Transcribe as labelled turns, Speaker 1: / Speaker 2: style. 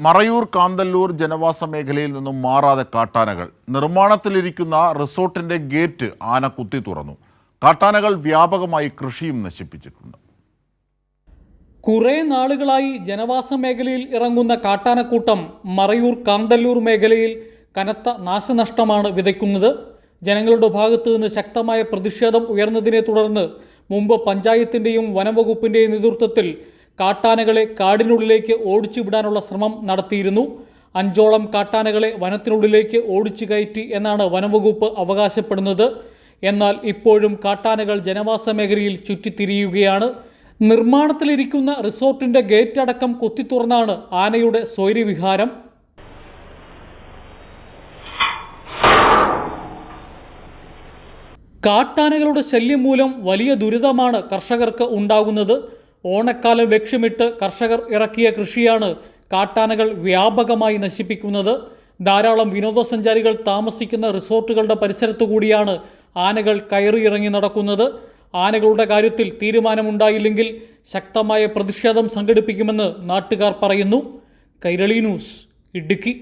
Speaker 1: മറയൂർ കാന്തല്ലൂർ ജനവാസ മേഖലയിൽ നിന്നും മാറാതെ കാട്ടാനകൾ. നിർമ്മാണത്തിലിരിക്കുന്ന റിസോർട്ടിന്റെ ഗേറ്റ് ആന കുത്തി തുറന്നു. കാട്ടാനകൾ വ്യാപകമായി കൃഷിയും നശിപ്പിച്ചിട്ടുണ്ട്.
Speaker 2: കുറെ നാളുകളായി ജനവാസ മേഖലയിൽ ഇറങ്ങുന്ന കാട്ടാനക്കൂട്ടം മറയൂർ കാന്തല്ലൂർ മേഖലയിൽ കനത്ത നാശനഷ്ടമാണ് വിതയ്ക്കുന്നത്. ജനങ്ങളുടെ ഭാഗത്തു നിന്ന് ശക്തമായ പ്രതിഷേധം ഉയർന്നതിനെ തുടർന്ന് മുമ്പ് പഞ്ചായത്തിന്റെയും വനംവകുപ്പിന്റെയും നേതൃത്വത്തിൽ കാട്ടാനകളെ കാടിനുള്ളിലേക്ക് ഓടിച്ചു വിടാനുള്ള ശ്രമം നടത്തിയിരുന്നു. അഞ്ചോളം കാട്ടാനകളെ വനത്തിനുള്ളിലേക്ക് ഓടിച്ചു കയറ്റി എന്നാണ് വനംവകുപ്പ് അവകാശപ്പെടുന്നത്. എന്നാൽ ഇപ്പോഴും കാട്ടാനകൾ ജനവാസ മേഖലയിൽ ചുറ്റിത്തിരിയുകയാണ്. നിർമ്മാണത്തിലിരിക്കുന്ന റിസോർട്ടിന്റെ ഗേറ്റ് അടക്കം കുത്തിത്തുറന്നാണ് ആനയുടെ സ്വൈര്യവിഹാരം. കാട്ടാനകളുടെ ശല്യം മൂലം വലിയ ദുരിതമാണ് കർഷകർക്ക് ഉണ്ടാകുന്നത്. ഓണക്കാലം ലക്ഷ്യമിട്ട് കർഷകർ ഇറക്കിയ കൃഷിയാണ് കാട്ടാനകൾ വ്യാപകമായി നശിപ്പിക്കുന്നത്. ധാരാളം വിനോദസഞ്ചാരികൾ താമസിക്കുന്ന റിസോർട്ടുകളുടെ പരിസരത്തു കൂടിയാണ് ആനകൾ കയറിയിറങ്ങി നടക്കുന്നത്. ആനകളുടെ കാര്യത്തിൽ തീരുമാനമുണ്ടായില്ലെങ്കിൽ ശക്തമായ പ്രതിഷേധം സംഘടിപ്പിക്കുമെന്ന് നാട്ടുകാർ പറയുന്നു. കൈരളി ന്യൂസ് ഇടുക്കി.